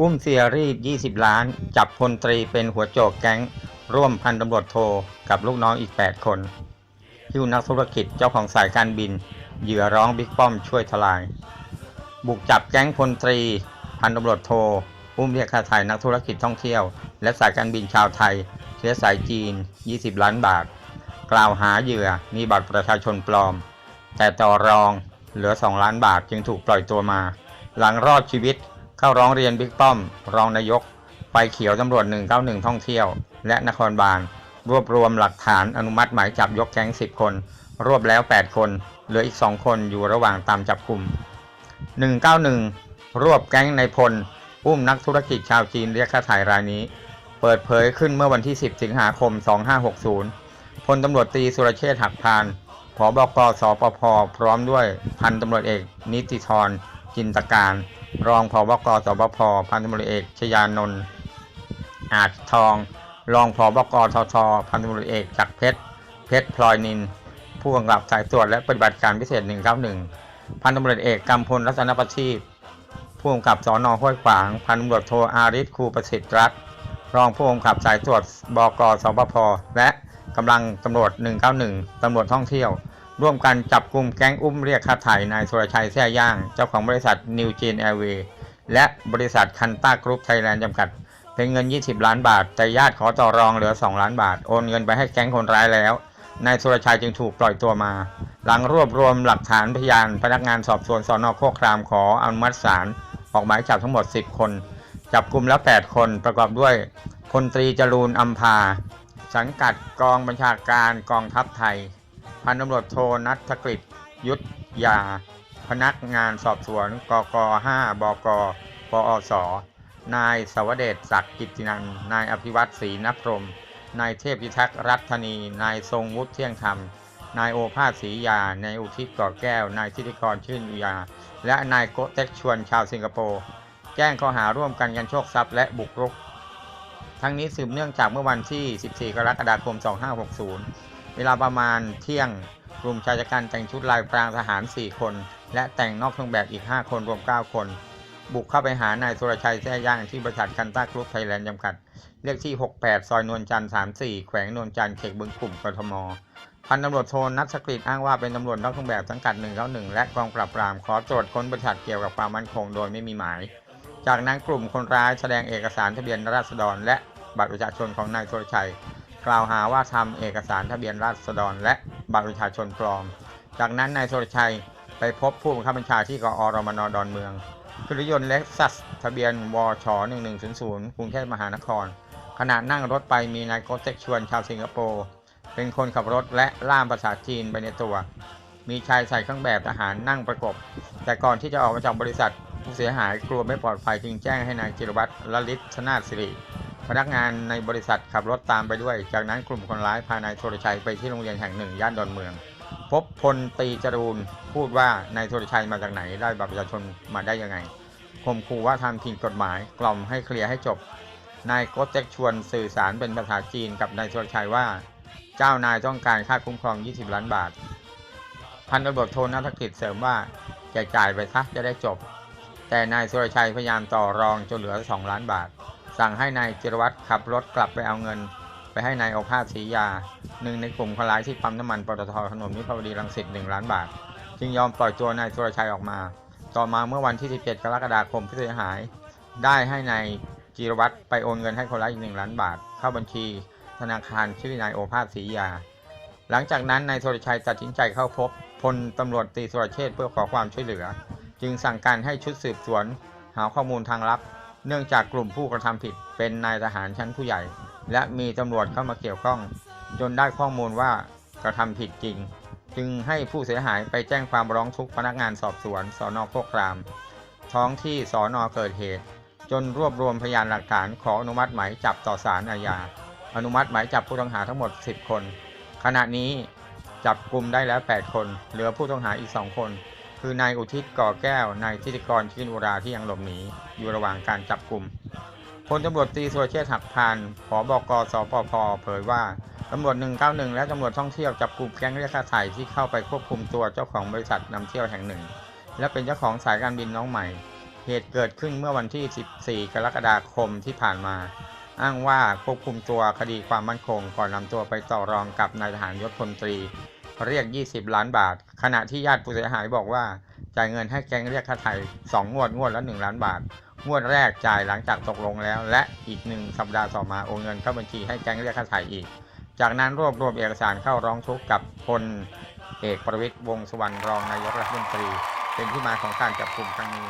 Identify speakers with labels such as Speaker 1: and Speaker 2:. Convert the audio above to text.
Speaker 1: อุ้มเสียรีด 20 ล้าน จับพลตรีเป็นหัวโจกแก๊ง ร่วมพันตำรวจโทกับลูกน้องอีก 8 คนฮิ้วนักธุรกิจเจ้าของสายการบิน เหยื่อร้องบิ๊กป้อมช่วยทลาย บุกจับแก๊งพลตรี พันตำรวจโท อุ้มเรียกค่าไถ่นักธุรกิจท่องเที่ยว และสายการบินชาวไทย เชื้อสายจีน 20 ล้านบาท กล่าวหาเหยื่อมีบัตรประชาชนปลอม แต่ต่อรองเหลือ 2 ล้านบาทจึงถูกปล่อยตัวมา หลังรอดชีวิต เข้าร้องเรียนบิ๊กป้อม รองนายก ไปเขียวตำรวจ 191 ท่องเที่ยว และนครบาล รวบรวมหลักฐานอนุมัติหมายจับยกแก๊ง 10 คน รวบแล้ว 8 คน เหลืออีก 2 คนอยู่ระหว่างตามจับกลุ่ม 191 รวบแก๊งในพล อุ้มนักธุรกิจชาวจีนเรียกค่าถ่ายรายนี้ เปิดเผยขึ้นเมื่อวันที่ 10 สิงหาคม 2560 พลตำรวจตรีสุรเชษฐ์หักพานผบกสปพ พร้อมด้วยพันตำรวจเอก นิติธรจินตการ รองผบกสปพพันตำรวจเอกชยานนท์อาจทอง รองผบกททพันตำรวจเอกจักเพชร เพชรพลอยนิน ผู้กำกับสายตรวจและปฏิบัติการพิเศษ191พันตำรวจเอกกำพลรัตนประทีปผู้กำกับสอนอห้วยขวาง พันตำรวจโทอาริศครูประสิทธิ์รัตรองผู้กำกับสายตรวจบกสปพและกำลังตำรวจ 191ตำรวจท่องเที่ยว ร่วมกันจับกลุ่มแก๊งอุ้มเรียกค่าไถ่นายสุรชัยแท่ย่าง เจ้าของบริษัทนิวจีนแอร์เวย์และบริษัทคันต้ากรุ๊ปไทยแลนด์จำกัด เป็นเงิน 20 ล้านบาท แต่ญาติขอต่อรองเหลือ 2 ล้านบาท โอนเงินไปให้แก๊งคนร้ายแล้วนายสุรชัยจึงถูกปล่อยตัวมา หลังรวบรวมหลักฐานพยาน พนักงานสอบสวนสอนอโคครามขออนุมัติศาลออกหมายจับทั้งหมด 10 คน จับกลุ่มแล้ว 8 คนประกอบด้วยพลตรีจรูนอัมพา สังกัดกองบัญชาการกองทัพไทย พันตำรวจโทนัทกฤษยุทธยา พนักงานสอบสวนกก5บกปอสนายสวเดชศักดิ์กิตินันท์นายอภิวัตศรีนพรหมนายเทพพิทักษ์รัตนี นายทรงวุฒิเที่ยงธรรม นายโอภาสศรียา นายอุทิศก่อแก้ว นายทิติกรชื่นยา และนายโกเต็กชวนชาวสิงคโปร์ แจ้งข้อหาร่วมกันกันโชคทรัพย์และบุกรุก ทั้งนี้สืบเนื่องจากเมื่อวันที่ 14 กรกฎาคม 2560 เวลาประมาณเที่ยง กลุ่มชายชะกันแต่งชุดลายพรางทหาร 4 คน และแต่งนอกเครื่องแบบอีก 5 คนรวม 9 คน บุกเข้าไปหานายสุรชัยแท้ย่างที่บริษัทคันต้ากรุ๊ปไทยแลนด์จำกัด เลขที่ 68 ซอยนวลจันทร์34 แขวงนวลจันทร์เขตบึงกลุ่มกทมพันตำรวจโทนัทสกฤตอ้างว่าเป็นตำรวจนอกเครื่องแบบสังกัด191และกองปราบปรามขอตรวจค้นบริษัทเกี่ยวกับความมั่นคงโดยไม่มีหมาย จากนั้นกลุ่มคนร้ายแสดงเอกสารทะเบียนราษฎร และบัตรประชาชนของนายสุรชัย กล่าวหาว่าทำเอกสารทะเบียนราษฎรและบัตรประชาชนปลอม จากนั้นนายสุรชัยไปพบผู้บังคับบัญชาที่กอรมนดอนเมืองขึ้นรถยนต์เล็กซัสทะเบียนวช1100กรุงเทพมหานคร ขณะนั่งรถไปมีนายโกเต็กชวนชาวสิงคโปร์เป็นคนขับรถและล่ามภาษาจีนไปในตัว มีชายใส่เครื่องแบบทหารนั่งประกบ แต่ก่อนที่จะออกมาจากบริษัทผู้เสียหายกลัวไม่ปลอดภัยจึงแจ้งให้นายจิรวัตรลลิตชนาศสิริ พนักงานในบริษัทขับรถตามไปด้วย จากนั้นกลุ่มคนร้ายพานายโทรชัยไปที่โรงเรียนแห่งหนึ่งย่านดอนเมือง พบพลตีจรูนพูดว่านายโทรชัยมาจากไหนได้บัตรประชาชนมาได้ยังไงข่มขู่ว่าทำผิดกฎหมายกล่อมให้เคลียร์ให้จบ นายโกเต็กชวนสื่อสารเป็นภาษาจีนกับนายโทรชัยว่า เจ้านายต้องการค่าคุ้มครอง 20 ล้านบาท พันตำรวจโทนัฐกิจเสริมว่าจะจ่ายไปซะจะได้จบ แต่นายสุรชัยพยายามต่อรองจนเหลือ 2 ล้านบาท สั่งให้นายจิรวัตรขับรถกลับไปเอาเงิน ไปให้นายโอภาสศรียา หนึ่งในกลุ่มคนร้ายที่ปั๊มน้ำมันปตทถนนวิภาวดีรังสิต1ล้านบาท จึงยอมปล่อยตัวนายสุรชัยออกมา ต่อมาเมื่อวันที่ 17 กรกฎาคมผู้เสียหาย ได้ให้นายจิรวัตรไปโอนเงินให้คนร้ายอีก1ล้านบาท เข้าบัญชี ธนาคารชื่อนายโอภาสศรียา หลังจากนั้นนายสุรชัยตัดสินใจเข้าพบพลตำรวจตรีสุรเชษเพื่อขอความช่วยเหลือ จึงสั่งการให้ชุดสืบสวน หาข้อมูลทางลับ เนื่องจากกลุ่มผู้กระทำผิดเป็นนายทหารชั้นผู้ใหญ่ และมีตำรวจเข้ามาเกี่ยวข้อง จนได้ข้อมูลว่ากระทำผิดจริง จึงให้ผู้เสียหายไปแจ้งความร้องทุกข์พนักงานสอบสวนสอนอโคกราม ท้องที่สอนอเกิดเหตุ จนรวบรวมพยานหลักฐานขออนุมัติหมายจับต่อศาลอาญา อนุมัติหมายจับผู้ต้องหาทั้งหมด 10 คน ขณะนี้จับกลุ่มได้แล้ว 8 คน เหลือผู้ต้องหาอีก 2 คน คือนายอุทิศก่อแก้วนายทิติกรชื่นอุราที่ยังหลบหนีอยู่ระหว่างการจับกลุ่มพลตำรวจตรีสุรเชษฐ์หักพานผบกสปพเผยว่าตำรวจ 191 และตำรวจท่องเที่ยวจับกลุ่มแก๊งเรียกค่าไถ่ที่เข้าไปควบคุมตัวเจ้าของบริษัทนำเที่ยวแห่งหนึ่ง และเป็นเจ้าของสายการบินน้องใหม่ เหตุเกิดขึ้นเมื่อวันที่ 14 กรกฎาคมที่ผ่านมา อ้างว่าควบคุมตัวคดีความมั่นคง ก่อนนำตัวไปต่อรองกับนายทหารยศพลตรี เรียก 20 ล้านบาท ขณะที่ญาติผู้เสียหายบอกว่า จ่ายเงินให้แก๊งเรียกค่าไถ่2งวดงวดละ 1 ล้านบาท งวดแรกจ่ายหลังจากตกลงแล้ว และอีกหนึ่งสัปดาห์ต่อมาโอนเงินเข้าบัญชีให้แก๊งเรียกค่าไถ่อีก จากนั้นรวบรวมเอกสารเข้าร้องทุกข์กับพลเอกประวิตยวงสุวรรณรองนายกรัฐมนตรี เป็นที่มาของการจับกลุ่มครั้งนี้